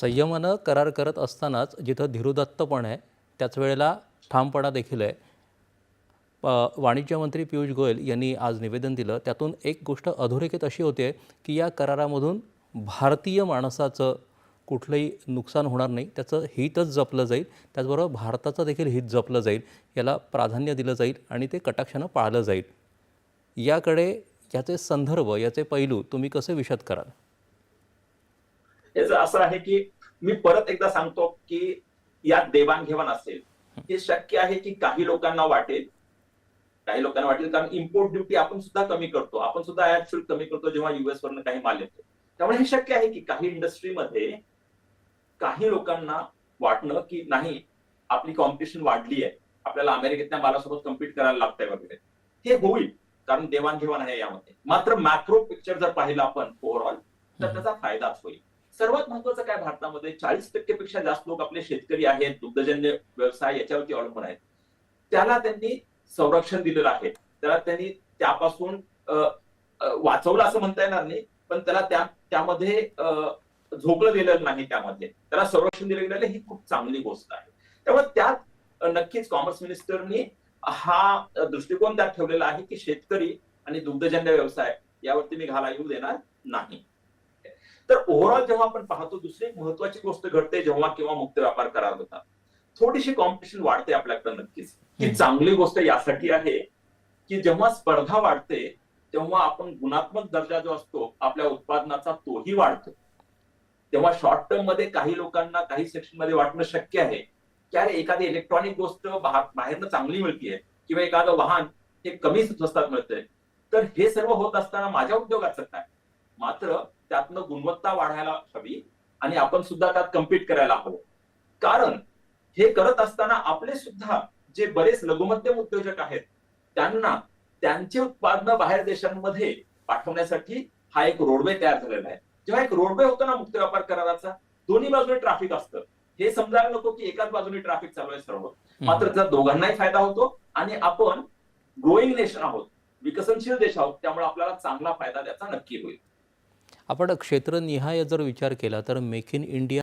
संयमानं करार करत असतानाच जिथं धीरोदत्तपण आहे त्याच वेळेला ठामपणा देखील आहे. वाणिज्य मंत्री पियुष गोयल यांनी आज निवेदन दिलं. त्यातून एक गोष्ट अधोरेखित अशी होते की या करारामधून भारतीय माणसाचं कुठलंही नुकसान होणार नाही त्याचं हितच जपलं जाईल. त्याचबरोबर भारताचं देखील हित जपलं जाईल याला प्राधान्य दिलं जाईल आणि ते कटाक्षानं पाळलं जाईल. याकडे याचे संदर्भ याचे पैलू तुम्ही कसे विशद कराल? याचं असं आहे की मी परत एकदा सांगतो की यात देवाणघेवाण असेल हे शक्य आहे की काही लोकांना वाटेल. काही लोकांना वाटेल कारण इम्पोर्ट ड्युटी आपण सुद्धा कमी करतो. आपण सुद्धा आयात शुल्क कमी करतो जेव्हा युएस वरनं काही माल येतो. त्यामुळे हे शक्य आहे की काही इंडस्ट्रीमध्ये काही लोकांना वाटणं की नाही आपली कॉम्पिटिशन वाढली आहे. आपल्याला अमेरिकेतल्या मालासोबत कम्पीट करायला लागतंय वगैरे. हे होईल कारण देवाणघेवाण आहे यामध्ये. मात्र मॅक्रो पिक्चर जर पाहिलं आपण ओव्हरऑल तर त्याचा फायदाच होईल. सर्वात महत्वाचं काय भारतामध्ये? चाळीस टक्केपेक्षा जास्त लोक आपले शेतकरी आहेत दुग्धजन्य व्यवसाय याच्यावरती अवलंबून आहेत. त्याला त्यांनी संरक्षण दिलेलं आहे. त्याला त्यांनी त्यापासून वाचवलं असं म्हणता येणार नाही पण त्याला त्या त्यामध्ये झोकलं गेलेलं नाही त्यामध्ये. त्याला संरक्षण दिलं गेलेलं ही खूप चांगली गोष्ट आहे. त्यामुळे त्यात नक्कीच कॉमर्स मिनिस्टरनी हा दृष्टिकोन त्यात ठेवलेला आहे की शेतकरी आणि दुग्धजन्य व्यवसाय यावरती मी घाला येऊ देणार नाही. तर ओव्हरऑल जेव्हा आपण पाहतो दुसरी एक महत्वाची गोष्ट घडते जेव्हा किंवा मुक्त व्यापार करार होता थोडीशी कॉम्पिटिशन वाढते आपल्याकडे नक्कीच. ही. चांगली गोष्ट यासाठी आहे की जेव्हा स्पर्धा वाढते तेव्हा आपण गुणात्मक दर्जा जो असतो आपल्या उत्पादनाचा तोही वाढतो. तेव्हा शॉर्ट टर्ममध्ये काही लोकांना काही सेक्शनमध्ये वाटणं शक्य आहे. की अरे एखादी इलेक्ट्रॉनिक गोष्ट बाहेर- बाहेरनं चांगली मिळतीये किंवा एखादं वाहन हे कमी स्वस्तात मिळतंय. तर हे सर्व होत असताना माझ्या उद्योगाचं काय? मात्र त्यातनं गुणवत्ता वाढायला हवी आणि आपण सुद्धा त्यात कम्पीट करायला हवं. कारण हे करत असताना आपले सुद्धा जे बरेच लघुमध्यम उद्योजक आहेत त्यांना त्यांचे उत्पादनं बाहेर देशांमध्ये पाठवण्यासाठी हा एक रोडवे तयार झालेला आहे. जेव्हा एक रोडवे होतो ना मुक्त व्यापार कराराचा दोन्ही बाजूने ट्रॅफिक असतं. हे समजायला नको की एकाच बाजूने ट्रॅफिक चालू आहे सर्व. मात्र जर दोघांनाही फायदा होतो आणि आपण ग्रोईंग नेशन आहोत विकसनशील देश आहोत त्यामुळे आपल्याला चांगला फायदा त्याचा नक्की होईल. आपण क्षेत्रनिहाय जर विचार केला तर मेक इन इंडिया